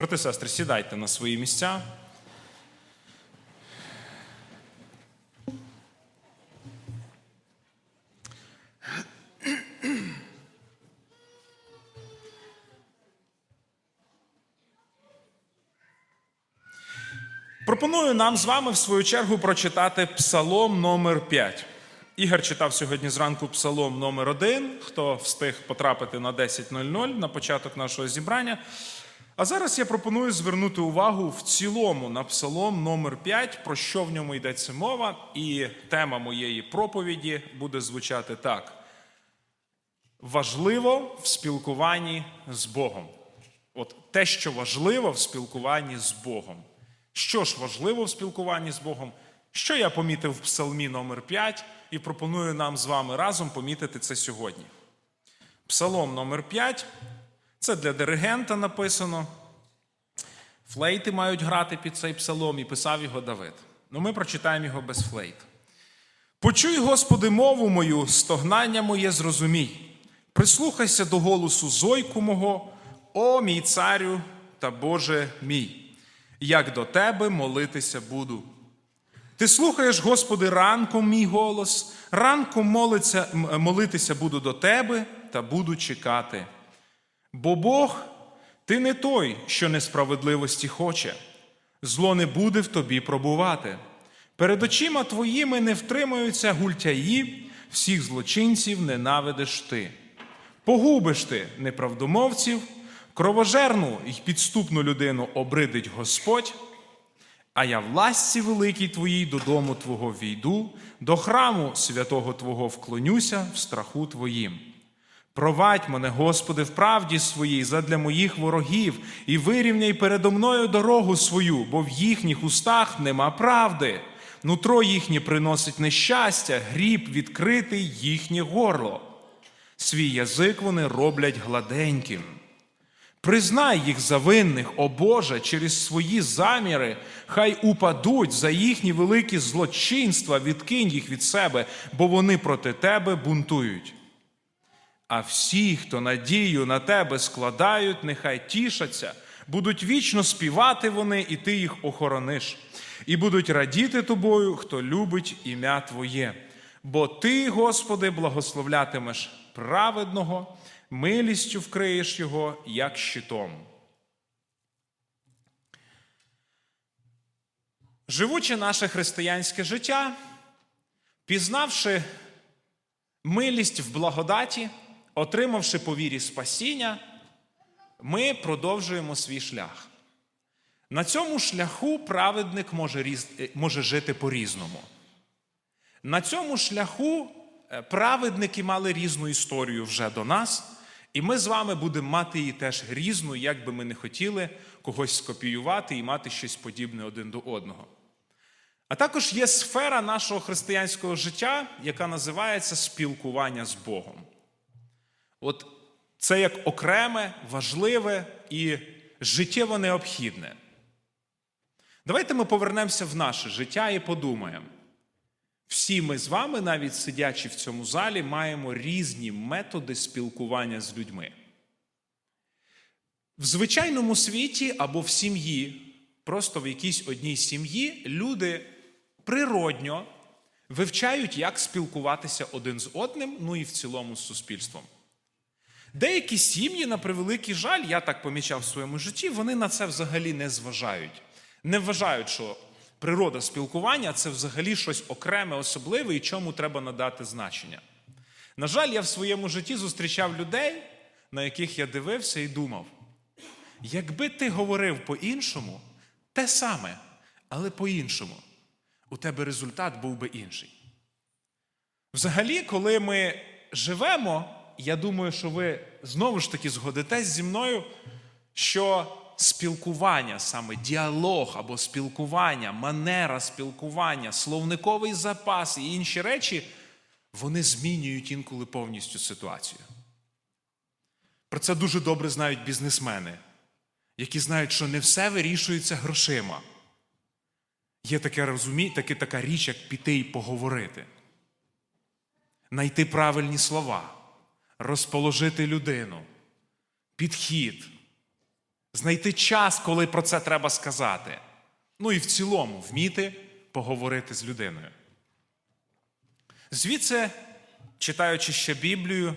Брати сестри, сідайте на свої місця. Пропоную нам з вами в свою чергу прочитати псалом номер 5. Ігор читав сьогодні зранку псалом номер 1 хто встиг потрапити на 10.00 на початок нашого зібрання. А зараз я пропоную звернути увагу в цілому на псалом номер 5, про що в ньому йдеться мова, і тема моєї проповіді буде звучати так: важливо в спілкуванні з Богом. От те, що важливо в спілкуванні з Богом. Що ж важливо в спілкуванні з Богом? Що я помітив в псалмі номер 5 і пропоную нам з вами разом помітити це сьогодні. Псалом номер 5 це для диригента написано. Флейти мають грати під цей псалом і писав його Давид. Ну ми прочитаємо його без флейт. Почуй, Господи, мову мою, стогнання моє зрозумій. Прислухайся до голосу зойку мого, о мій царю та Боже мій, як до тебе молитися буду. Ти слухаєш, Господи, ранком мій голос, ранком молиться, молитися буду до тебе та буду чекати. Бо Бог, ти не той, що несправедливості хоче, зло не буде в тобі пробувати. Перед очима твоїми не втримаються гультяї, всіх злочинців ненавидиш ти. Погубиш ти неправдомовців, кровожерну й підступну людину обридить Господь, а я в ласці великій твоїй додому Твого війду, до храму святого Твого вклонюся в страху Твоїм. Провадь мене, Господи, в правді своїй задля моїх ворогів, і вирівняй передо мною дорогу свою, бо в їхніх устах нема правди. Нутро їхнє приносить нещастя, гріб відкритий їхнє горло. Свій язик вони роблять гладеньким. Признай їх за винних, о Боже, через свої заміри, хай упадуть за їхні великі злочинства, відкинь їх від себе, бо вони проти тебе бунтують. А всі, хто надію на тебе складають, нехай тішаться, будуть вічно співати вони, і ти їх охорониш, і будуть радіти тобою, хто любить ім'я Твоє. Бо ти, Господи, благословлятимеш праведного, милістю вкриєш його, як щитом. Живучи наше християнське життя, пізнавши милість в благодаті, отримавши по вірі спасіння, ми продовжуємо свій шлях. На цьому шляху праведник може, різ- е, може жити по-різному. На цьому шляху е, праведники мали різну історію вже до нас, і ми з вами будемо мати її теж різну, як би ми не хотіли когось скопіювати і мати щось подібне один до одного. А також є сфера нашого християнського життя, яка називається спілкування з Богом. От це як окреме, важливе і життєво необхідне. Давайте ми повернемося в наше життя і подумаємо. Всі ми з вами, навіть сидячи в цьому залі, маємо різні методи спілкування з людьми. В звичайному світі або в сім'ї, просто в якійсь одній сім'ї, люди природньо вивчають, як спілкуватися один з одним, ну і в цілому з суспільством. Деякі сім'ї, на превеликий жаль, я так помічав в своєму житті, вони на це взагалі не зважають. Не вважають, що природа спілкування це взагалі щось окреме, особливе і чому треба надати значення. На жаль, я в своєму житті зустрічав людей, на яких я дивився і думав: якби ти говорив по-іншому, те саме, але по-іншому, у тебе результат був би інший. Взагалі, коли ми живемо, я думаю, що ви знову ж таки згодитесь зі мною, що спілкування, саме діалог або спілкування, манера спілкування, словниковий запас і інші речі, вони змінюють інколи повністю ситуацію. Про це дуже добре знають бізнесмени, які знають, що не все вирішується грошима. Є таке розумі... таке, така річ, як піти і поговорити, знайти правильні слова, розположити людину, підхід, знайти час, коли про це треба сказати. Ну і в цілому вміти поговорити з людиною. Звідси, читаючи ще Біблію,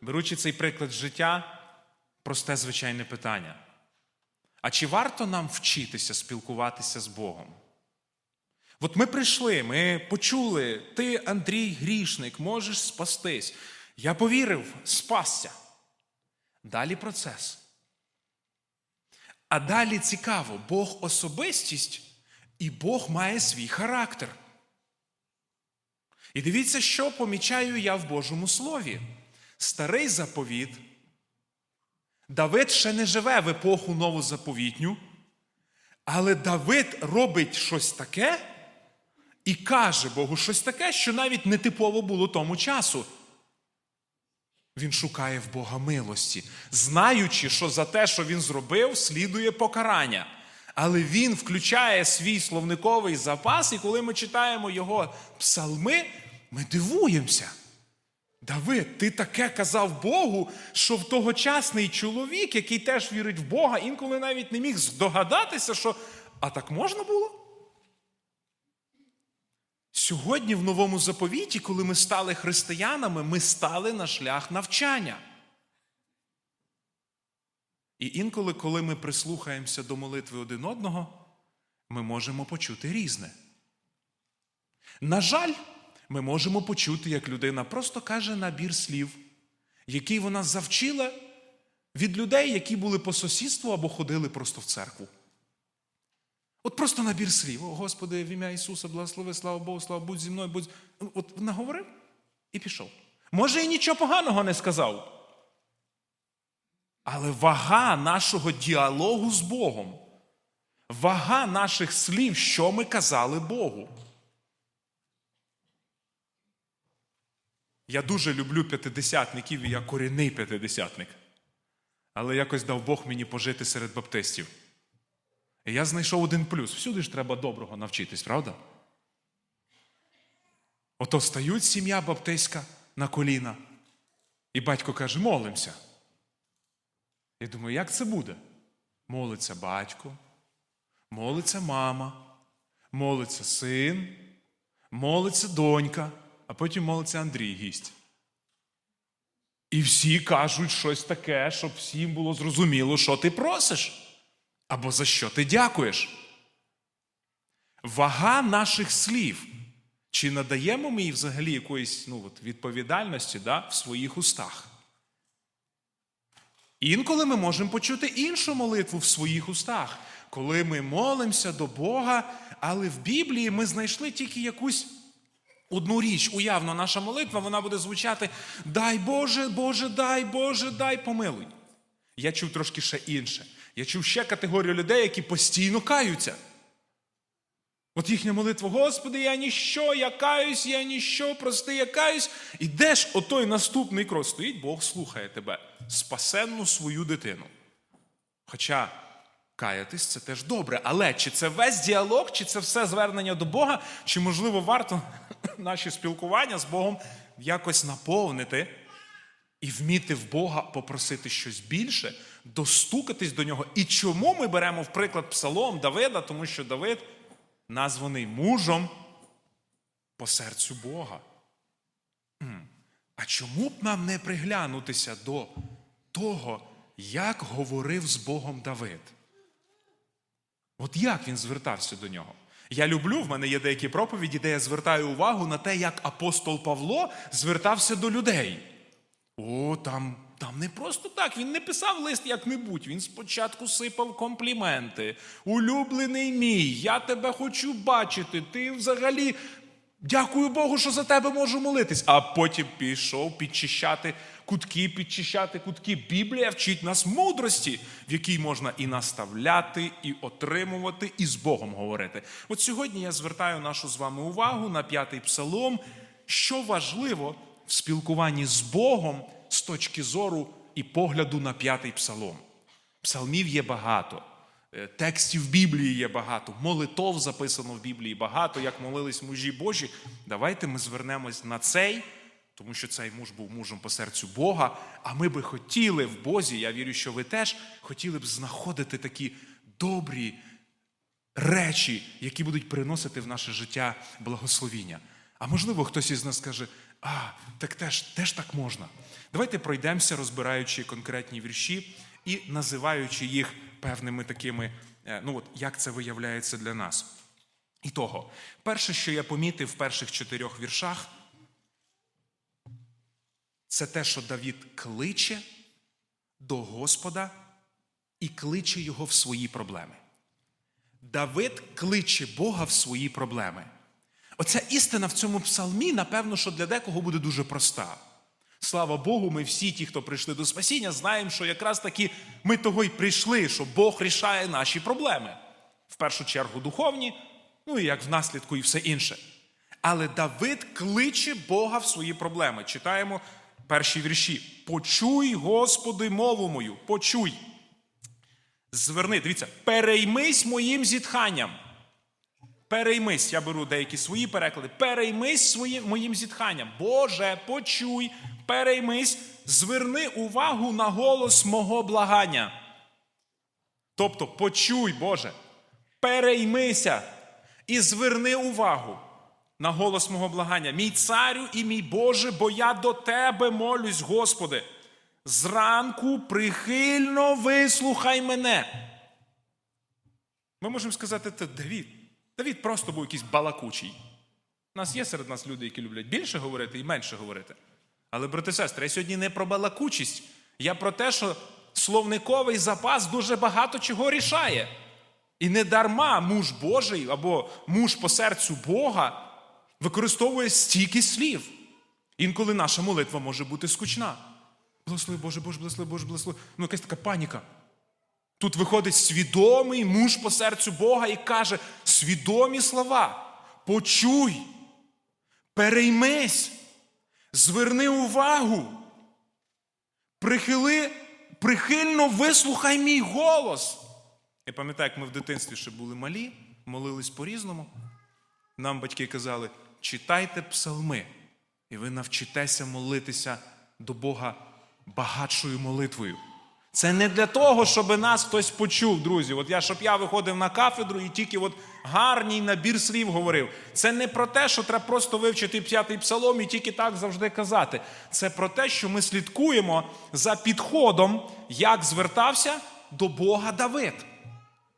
беручи цей приклад життя, просте звичайне питання. А чи варто нам вчитися спілкуватися з Богом? От ми прийшли, ми почули, ти, Андрій, грішник, можеш спастись. Я повірив, спасся. Далі процес. А далі цікаво, Бог особистість і Бог має свій характер. І дивіться, що помічаю я в Божому Слові. Старий заповіт. Давид ще не живе в епоху новозаповітню, але Давид робить щось таке і каже Богу щось таке, що навіть не типово було тому часу. Він шукає в Бога милості, знаючи, що за те, що він зробив, слідує покарання. Але він включає свій словниковий запас, і коли ми читаємо його псалми, ми дивуємося. Давид, ти таке казав Богу, що в тогочасний чоловік, який теж вірить в Бога, інколи навіть не міг здогадатися, що а так можна було? Сьогодні в новому заповіті, коли ми стали християнами, ми стали на шлях навчання. І інколи, коли ми прислухаємося до молитви один одного, ми можемо почути різне. На жаль, ми можемо почути, як людина просто каже набір слів, який вона завчила від людей, які були по сусідству або ходили просто в церкву. От просто набір слів. О, Господи, в ім'я Ісуса, благослови, слава Богу, слава будь зі мною, будь. От наговорив і пішов. Може, і нічого поганого не сказав. Але вага нашого діалогу з Богом, вага наших слів, що ми казали Богу. Я дуже люблю п'ятидесятників, і я корінний п'ятидесятник. Але якось дав Бог мені пожити серед баптистів. Я знайшов один плюс. Всюди ж треба доброго навчитись, правда? Ото стають сім'я баптистська на коліна, і батько каже: молимося. Я думаю, як це буде? Молиться батько, молиться мама, молиться син, молиться донька, а потім молиться Андрій гість. І всі кажуть щось таке, щоб всім було зрозуміло, що ти просиш, або за що ти дякуєш. Вага наших слів. Чи надаємо ми їй взагалі якоїсь ну, от, відповідальності да, в своїх устах? Інколи ми можемо почути іншу молитву в своїх устах, коли ми молимося до Бога, але в Біблії ми знайшли тільки якусь одну річ. Уявно, наша молитва вона буде звучати Дай Боже, Боже, дай Боже, дай помилуй. Я чув трошки ще інше. Я чув ще категорію людей, які постійно каються. От їхня молитва, Господи, я ніщо, я каюсь, я ніщо, прости, я каюсь. І де ж отой наступний крок стоїть, Бог слухає тебе, спасенну свою дитину. Хоча каятись це теж добре. Але чи це весь діалог, чи це все звернення до Бога, чи, можливо, варто наші спілкування з Богом якось наповнити і вміти в Бога попросити щось більше, достукатись до нього. І чому ми беремо в приклад Псалом Давида, тому що Давид названий мужем по серцю Бога. А чому б нам не приглянутися до того, як говорив з Богом Давид? От як він звертався до нього? Я люблю, в мене є деякі проповіді, де я звертаю увагу на те, як апостол Павло звертався до людей. О, там, там не просто так. Він не писав лист як-небудь. Він спочатку сипав компліменти. Улюблений мій, я тебе хочу бачити. Ти взагалі. Дякую Богу, що за тебе можу молитись. А потім пішов підчищати кутки, підчищати кутки. Біблія вчить нас мудрості, в якій можна і наставляти, і отримувати, і з Богом говорити. От сьогодні я звертаю нашу з вами увагу на п'ятий псалом, що важливо в спілкуванні з Богом з точки зору і погляду на п'ятий псалом. Псалмів є багато, е, текстів Біблії є багато, молитов записано в Біблії багато, як молились мужі Божі. Давайте ми звернемось на цей, тому що цей муж був мужем по серцю Бога. А ми би хотіли в Бозі, я вірю, що ви теж хотіли б знаходити такі добрі речі, які будуть приносити в наше життя благословіння. А можливо, хтось із нас скаже: а, так теж, теж так можна. Давайте пройдемося, розбираючи конкретні вірші і називаючи їх певними такими, е, ну от як це виявляється для нас. І того, перше, що я помітив в перших чотирьох віршах, це те, що Давід кличе до Господа і кличе його в свої проблеми. Давид кличе Бога в свої проблеми. Оця істина в цьому псалмі, напевно, що для декого буде дуже проста. Слава Богу, ми всі, ті, хто прийшли до спасіння, знаємо, що якраз таки ми того й прийшли, що Бог рішає наші проблеми. В першу чергу духовні, ну і як в наслідку, і все інше. Але Давид кличе Бога в свої проблеми. Читаємо перші вірші. Почуй, Господи, мову мою, почуй. Зверни, дивіться, переймись моїм зітханням. Переймись, я беру деякі свої переклади. Переймись своїм моїм зітханням. Боже, почуй, переймись, зверни увагу на голос мого благання. Тобто, почуй, Боже, переймися і зверни увагу на голос мого благання. Мій царю і мій Боже, бо я до тебе молюсь, Господи. Зранку прихильно вислухай мене. Ми можемо сказати, це Давід. Давід просто був якийсь балакучий. У нас є серед нас люди, які люблять більше говорити і менше говорити. Але, брати сестри, я сьогодні не про балакучість. Я про те, що словниковий запас дуже багато чого рішає. І не дарма муж Божий або муж по серцю Бога використовує стільки слів. Інколи наша молитва може бути скучна. Благослови Боже, Боже, благослови, Боже, благослови. Ну, якась така паніка. Тут виходить свідомий муж по серцю Бога і каже свідомі слова. Почуй, переймись, зверни увагу, прихили, прихильно вислухай мій голос. Я пам'ятаю, як ми в дитинстві ще були малі, молились по-різному. Нам батьки казали, читайте псалми, і ви навчитеся молитися до Бога багатшою молитвою. Це не для того, щоб нас хтось почув, друзі. От я, щоб я виходив на кафедру і тільки от гарній набір слів говорив. Це не про те, що треба просто вивчити п'ятий псалом і тільки так завжди казати. Це про те, що ми слідкуємо за підходом, як звертався до Бога Давид.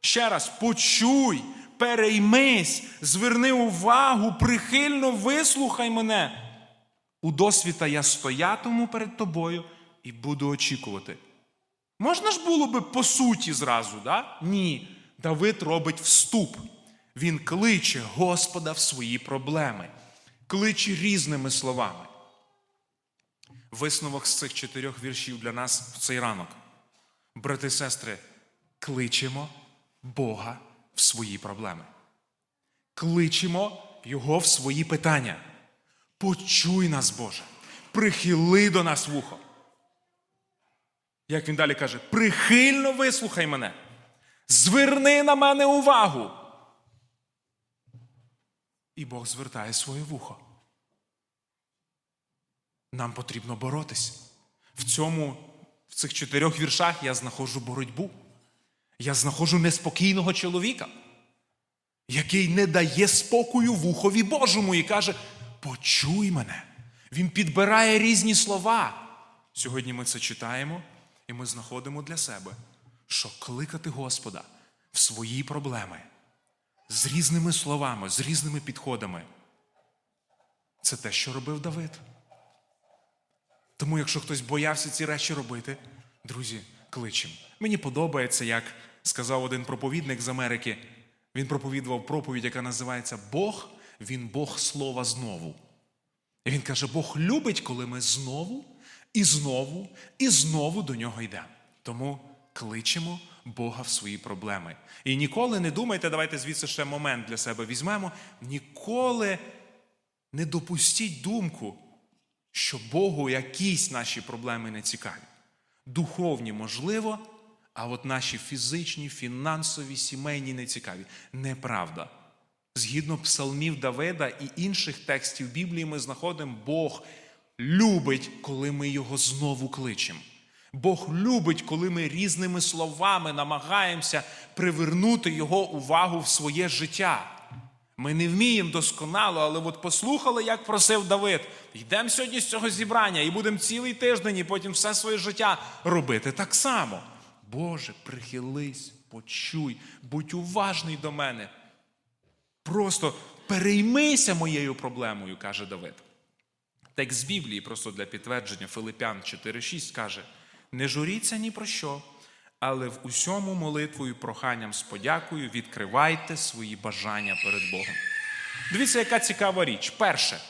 Ще раз, почуй, переймись, зверни увагу, прихильно вислухай мене. У досвіта я стоятиму перед тобою і буду очікувати. Можна ж було би по суті зразу, да? Ні. Давид робить вступ. Він кличе Господа в свої проблеми, кличе різними словами. Висновок з цих чотирьох віршів для нас в цей ранок. Брати і сестри, кличемо Бога в свої проблеми. Кличемо Його в свої питання. Почуй нас, Боже, прихили до нас вухо. Як він далі каже, прихильно вислухай мене, зверни на мене увагу. І Бог звертає своє вухо. Нам потрібно боротись. В цьому, в цих чотирьох віршах я знаходжу боротьбу. Я знаходжу неспокійного чоловіка, який не дає спокою вухові Божому і каже: Почуй мене. Він підбирає різні слова. Сьогодні ми це читаємо. І ми знаходимо для себе, що кликати Господа в свої проблеми з різними словами, з різними підходами. Це те, що робив Давид. Тому, якщо хтось боявся ці речі робити, друзі, кличем. Мені подобається, як сказав один проповідник з Америки. Він проповідував проповідь, яка називається Бог, він Бог слова знову. І він каже: Бог любить, коли ми знову і знову, і знову до нього йдемо. Тому кличемо Бога в свої проблеми. І ніколи не думайте, давайте звідси ще момент для себе візьмемо. Ніколи не допустіть думку, що Богу якісь наші проблеми не цікаві. Духовні, можливо, а от наші фізичні, фінансові, сімейні не цікаві. Неправда. Згідно псалмів Давида і інших текстів Біблії, ми знаходимо Бог любить, коли ми його знову кличемо. Бог любить, коли ми різними словами намагаємося привернути його увагу в своє життя. Ми не вміємо досконало, але от послухали, як просив Давид. Йдемо сьогодні з цього зібрання і будемо цілий тиждень, і потім все своє життя робити так само. Боже, прихились, почуй, будь уважний до мене. Просто переймися моєю проблемою, каже Давид. Текст Біблії, просто для підтвердження, Филипян 4,6 каже: не журіться ні про що, але в усьому молитвою, проханням з подякою відкривайте свої бажання перед Богом. Дивіться, яка цікава річ. Перше,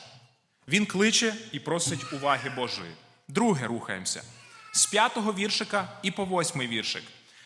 він кличе і просить уваги Божої. Друге, рухаємося. З п'ятого віршика і по восьмий віршик.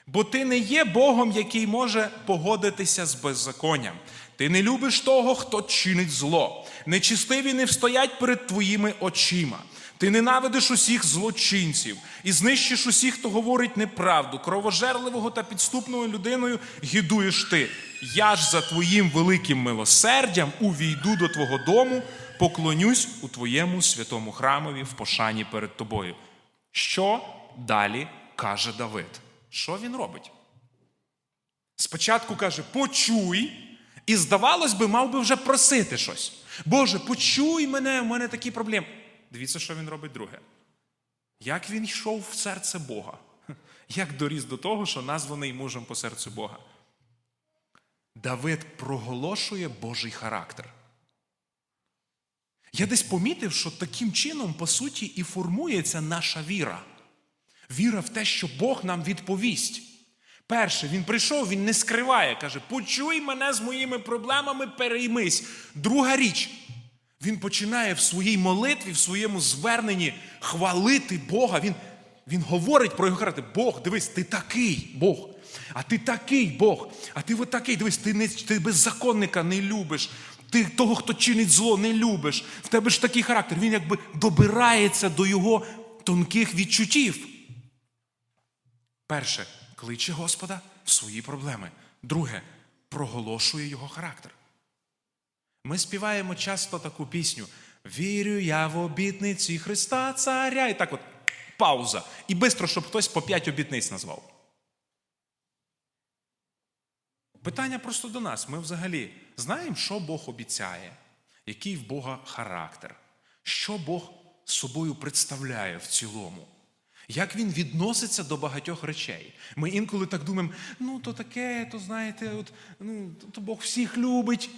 Бо ти не є Богом, який може погодитися з беззаконням. Ти не любиш того, хто чинить зло. Нечистиві не встоять перед твоїми очима. Ти ненавидиш усіх злочинців і знищиш усіх, хто говорить неправду, кровожерливого та підступною людиною гідуєш ти. Я ж за твоїм великим милосердям увійду до твого дому, поклонюсь у твоєму святому храмові в пошані перед тобою. Що далі каже Давид? Що він робить? Спочатку каже: почуй, і здавалось би, мав би вже просити щось. Боже, почуй мене, в мене такі проблеми. Дивіться, що він робить друге. Як він йшов в серце Бога? Як доріс до того, що названий мужем по серцю Бога? Давид проголошує Божий характер. Я десь помітив, що таким чином, по суті, і формується наша віра. Віра в те, що Бог нам відповість. Перше, він прийшов, він не скриває, каже: почуй мене з моїми проблемами, переймись. Друга річ, він починає в своїй молитві, в своєму зверненні хвалити Бога. Він, він говорить про його характер. Бог, дивись, ти такий Бог. А ти такий Бог. А ти от такий, дивись, ти, не, ти беззаконника не любиш. Ти того, хто чинить зло, не любиш. В тебе ж такий характер. Він якби добирається до його тонких відчуттів. Перше, кличе Господа в свої проблеми. Друге, проголошує його характер. Ми співаємо часто таку пісню Вірю я в обітниці Христа Царя. І так от пауза. І бистро, щоб хтось по п'ять обітниць назвав. Питання просто до нас. Ми взагалі знаємо, що Бог обіцяє, який в Бога характер, що Бог собою представляє в цілому. Як він відноситься до багатьох речей? Ми інколи так думаємо, ну то таке, то знаєте, от, ну, то Бог всіх любить.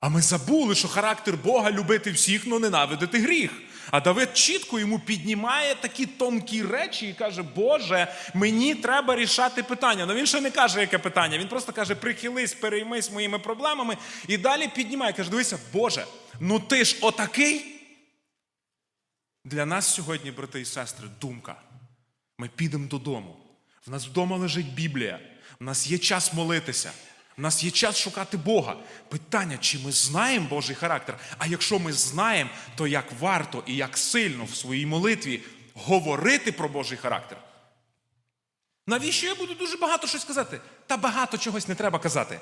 А ми забули, що характер Бога любити всіх, але ненавидити гріх. А Давид чітко йому піднімає такі тонкі речі і каже: Боже, мені треба рішати питання. Ну він ще не каже, яке питання. Він просто каже: прихились, переймись моїми проблемами. І далі піднімає. Каже: дивися, Боже, ну ти ж отакий. Для нас сьогодні, брати і сестри, думка. Ми підемо додому. В нас вдома лежить Біблія. В нас є час молитися. В нас є час шукати Бога. Питання, чи ми знаємо Божий характер? А якщо ми знаємо, то як варто і як сильно в своїй молитві говорити про Божий характер? Навіщо я буду дуже багато щось казати? Та багато чогось не треба казати.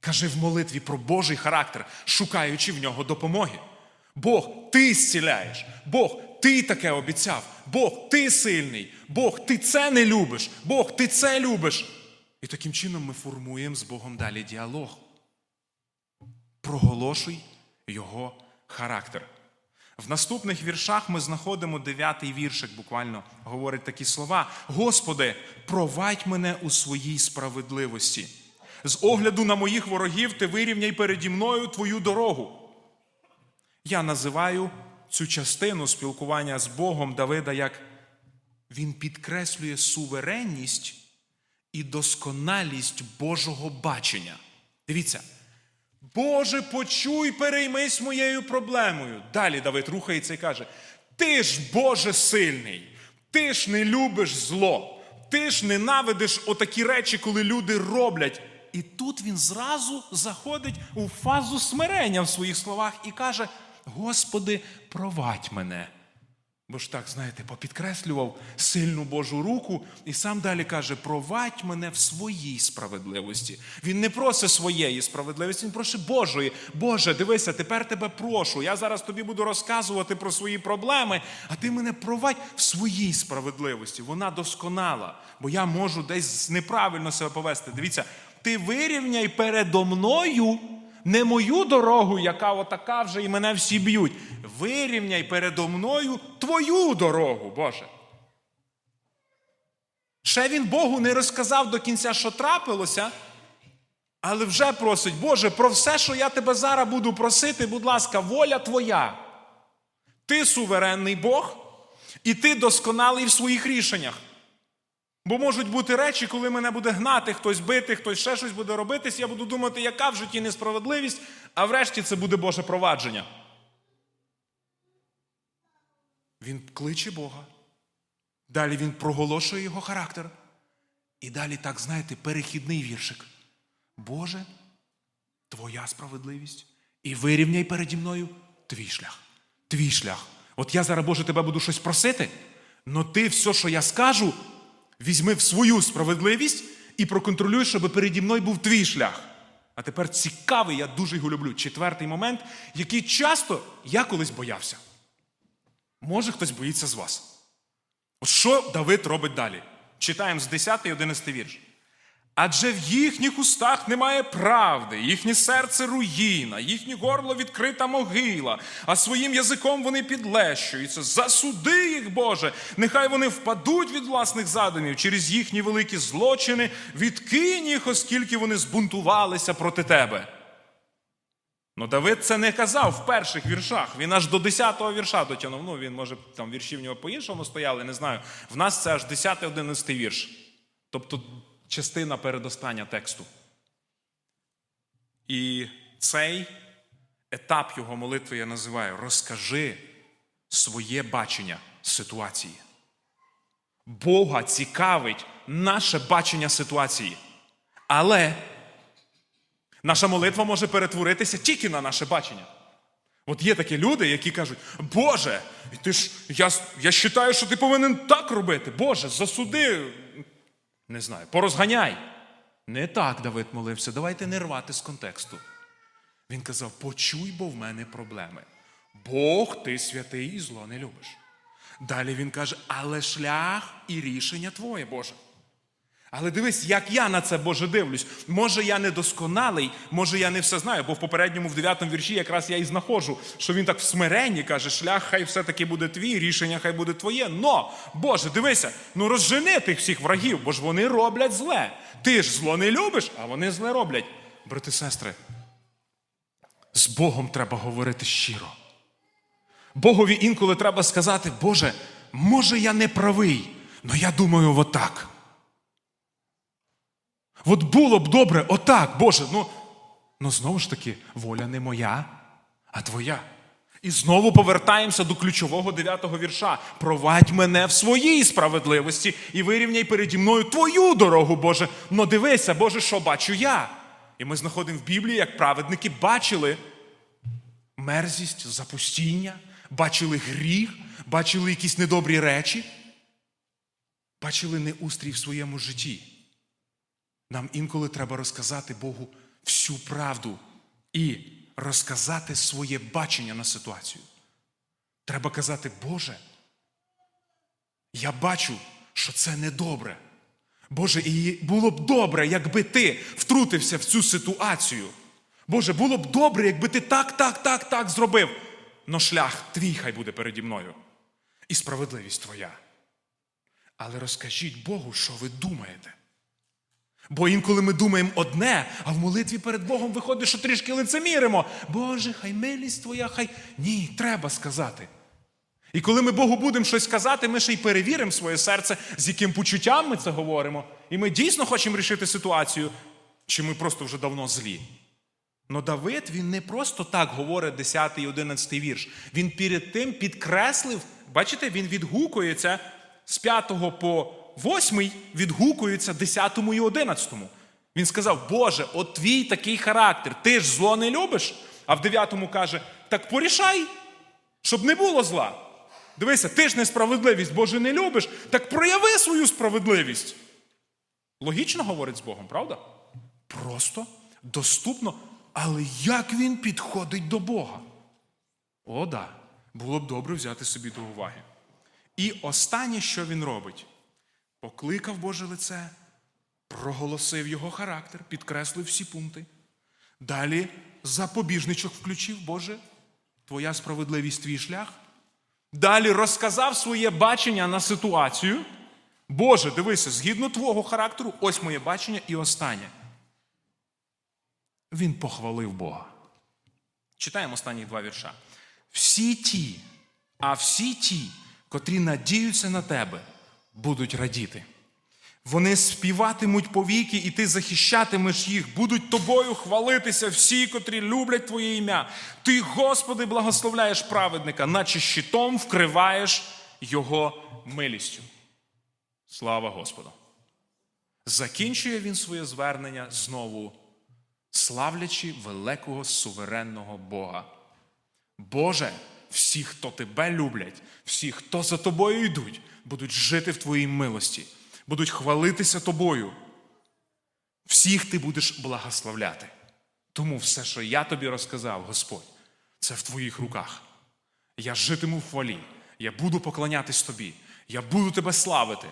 Кажи в молитві про Божий характер, шукаючи в нього допомоги. Бог, ти зціляєш. Бог, ти таке обіцяв. Бог, ти сильний. Бог, ти це не любиш. Бог, ти це любиш. І таким чином ми формуємо з Богом далі діалог. Проголошуй його характер. В наступних віршах ми знаходимо дев'ятий віршик, буквально говорить такі слова: Господи, провадь мене у своїй справедливості. З огляду на моїх ворогів ти вирівняй переді мною твою дорогу. Я називаю цю частину спілкування з Богом Давида як він підкреслює суверенність і досконалість Божого бачення. Дивіться. Боже, почуй, переймись моєю проблемою. Далі Давид рухається і каже: Ти ж Боже сильний, ти ж не любиш зло, ти ж ненавидиш отакі речі, коли люди роблять. І тут він зразу заходить у фазу смирення в своїх словах і каже: Господи, провадь мене. Бо ж так, знаєте, попідкреслював сильну Божу руку і сам далі каже: провадь мене в своїй справедливості. Він не просить своєї справедливості, він просить Божої. Боже, дивися, тепер тебе прошу. Я зараз тобі буду розказувати про свої проблеми, а ти мене провадь в своїй справедливості. Вона досконала, бо я можу десь неправильно себе повести. Дивіться, ти вирівняй передо мною не мою дорогу, яка отака вже і мене всі б'ють. Вирівняй передо мною твою дорогу, Боже. Ще він Богу не розказав до кінця, що трапилося, але вже просить, Боже, про все, що я тебе зараз буду просити, будь ласка, воля твоя. Ти суверенний Бог, і ти досконалий в своїх рішеннях. Бо можуть бути речі, коли мене буде гнати, хтось бити, хтось ще щось буде робитись, я буду думати, яка в житті несправедливість, а врешті це буде Боже провадження. Він кличе Бога. Далі він проголошує його характер. І далі, так, знаєте, перехідний віршик. Боже, твоя справедливість. І вирівняй переді мною твій шлях. Твій шлях. От я зараз, Боже, тебе буду щось просити, но ти все, що я скажу, візьми в свою справедливість і проконтролюй, щоб переді мною був твій шлях. А тепер цікавий, я дуже його люблю. Четвертий момент, який часто я колись боявся. Може, хтось боїться з вас. От що Давид робить далі? Читаємо з 10 і 11 вірш. Адже в їхніх устах немає правди, їхнє серце руїна, їхнє горло відкрита могила, а своїм язиком вони підлещуються. Засуди їх, Боже, нехай вони впадуть від власних задумів через їхні великі злочини, відкинь їх, оскільки вони збунтувалися проти тебе. Ну, Давид це не казав в перших віршах. Він аж до 10-го вірша дотягнув. Ну, він, може, там вірші в нього по-іншому стояли, не знаю. В нас це аж 10-11 вірш. Тобто частина передостання тексту. І цей етап його молитви я називаю розкажи своє бачення ситуації. Бога цікавить наше бачення ситуації. Але наша молитва може перетворитися тільки на наше бачення. От є такі люди, які кажуть, Боже, ти ж, я, я вважаю, що ти повинен так робити. Боже, засуди, не знаю, порозганяй. Не так Давид молився, давайте не рвати з контексту. Він казав: почуй, бо в мене проблеми. Бог, ти святий і зло не любиш. Далі він каже, але шлях і рішення твоє, Боже. Але дивись, як я на це Боже дивлюсь. Може, я недосконалий, може, я не все знаю, бо в попередньому, в 9 вірші, якраз я і знаходжу, що він так в смиренні каже, шлях хай все-таки буде твій, рішення хай буде твоє. Но, Боже, дивися, ну розжени тих всіх врагів, бо ж вони роблять зле. Ти ж зло не любиш, а вони зле роблять. Брати сестри, з Богом треба говорити щиро. Богові інколи треба сказати, Боже, може я не правий, але я думаю отак. От було б добре, отак, Боже, ну, ну знову ж таки, воля не моя, а твоя. І знову повертаємося до ключового дев'ятого вірша. Провадь мене в своїй справедливості і вирівняй переді мною твою дорогу, Боже. Но дивися, Боже, що бачу я. І ми знаходимо в Біблії, як праведники бачили мерзість, запустіння, бачили гріх, бачили якісь недобрі речі, бачили неустрій в своєму житті. Нам інколи треба розказати Богу всю правду і розказати своє бачення на ситуацію. Треба казати, Боже, я бачу, що це недобре. Боже, і було б добре, якби ти втрутився в цю ситуацію. Боже, було б добре, якби ти так, так, так, так зробив. Но шлях твій хай буде переді мною. І справедливість твоя. Але розкажіть Богу, що ви думаєте. Бо інколи ми думаємо одне, а в молитві перед Богом виходить, що трішки лицеміримо. Боже, хай милість твоя, хай. Ні, треба сказати. І коли ми Богу будемо щось казати, ми ще й перевіримо своє серце, з яким почуттям ми це говоримо. І ми дійсно хочемо рішити ситуацію, чи ми просто вже давно злі. Но Давид він не просто так говорить 10 і 11 вірш. Він перед тим підкреслив, бачите, він відгукується з 5 по 8 відгукується 10 і 11. Він сказав: Боже, от твій такий характер, ти ж зло не любиш. А в 9 каже: так порішай, щоб не було зла. Дивися, ти ж несправедливість, Боже, не любиш, так прояви свою справедливість. Логічно говорить з Богом, правда? Просто, доступно, але як він підходить до Бога? О, да. Було б добре взяти собі до уваги. І останнє, що він робить, покликав Боже лице, проголосив його характер, підкреслив всі пункти. Далі запобіжничок включив, Боже, твоя справедливість, твій шлях. Далі розказав своє бачення на ситуацію. Боже, дивися, згідно твого характеру, ось моє бачення і останнє. Він похвалив Бога. Читаємо останні два вірша. Всі ті, а всі ті, котрі надіються на тебе, будуть радіти. Вони співатимуть повіки, і ти захищатимеш їх, будуть тобою хвалитися всі, котрі люблять Твоє ім'я. Ти, Господи, благословляєш праведника, наче щитом вкриваєш його милістю. Слава Господу! Закінчує він своє звернення знову, славлячи великого суверенного Бога. Боже, всі, хто тебе люблять, всі, хто за тобою йдуть, будуть жити в твоїй милості, будуть хвалитися тобою. Всіх ти будеш благословляти. Тому все, що я тобі розказав, Господь, це в твоїх руках. Я житиму в хвалі, я буду поклонятись тобі, я буду тебе славити.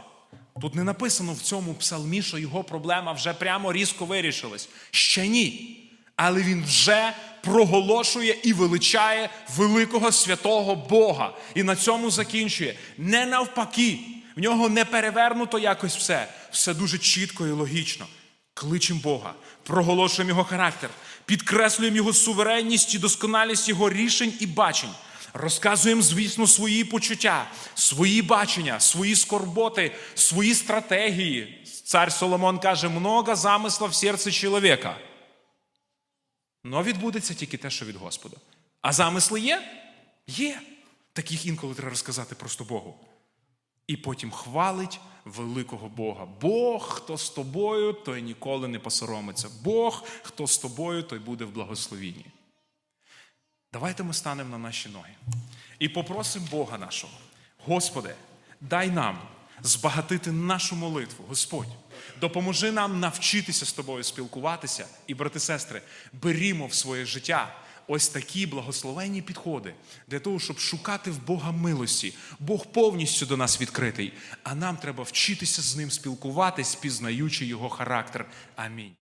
Тут не написано в цьому псалмі, що його проблема вже прямо різко вирішилась. Ще ні. Але він вже проголошує і величає великого святого Бога. І на цьому закінчує. Не навпаки, в нього не перевернуто якось все. Все дуже чітко і логічно. Кличем Бога, проголошуємо його характер, підкреслюємо його суверенність і досконалість його рішень і бачень. Розказуємо, звісно, свої почуття, свої бачення, свої скорботи, свої стратегії. Цар Соломон каже, много замисла в серці чоловіка. Но відбудеться тільки те, що від Господа. А замисли є? Є. Таких інколи треба розказати просто Богу. І потім хвалить великого Бога. Бог, хто з тобою, той ніколи не посоромиться. Бог, хто з тобою, той буде в благословінні. Давайте ми станемо на наші ноги і попросимо Бога нашого. Господи, дай нам збагатити нашу молитву, Господь. Допоможи нам навчитися з тобою спілкуватися. І, брати сестри, берімо в своє життя ось такі благословенні підходи для того, щоб шукати в Бога милості. Бог повністю до нас відкритий, а нам треба вчитися з ним спілкуватись, пізнаючи його характер. Амінь.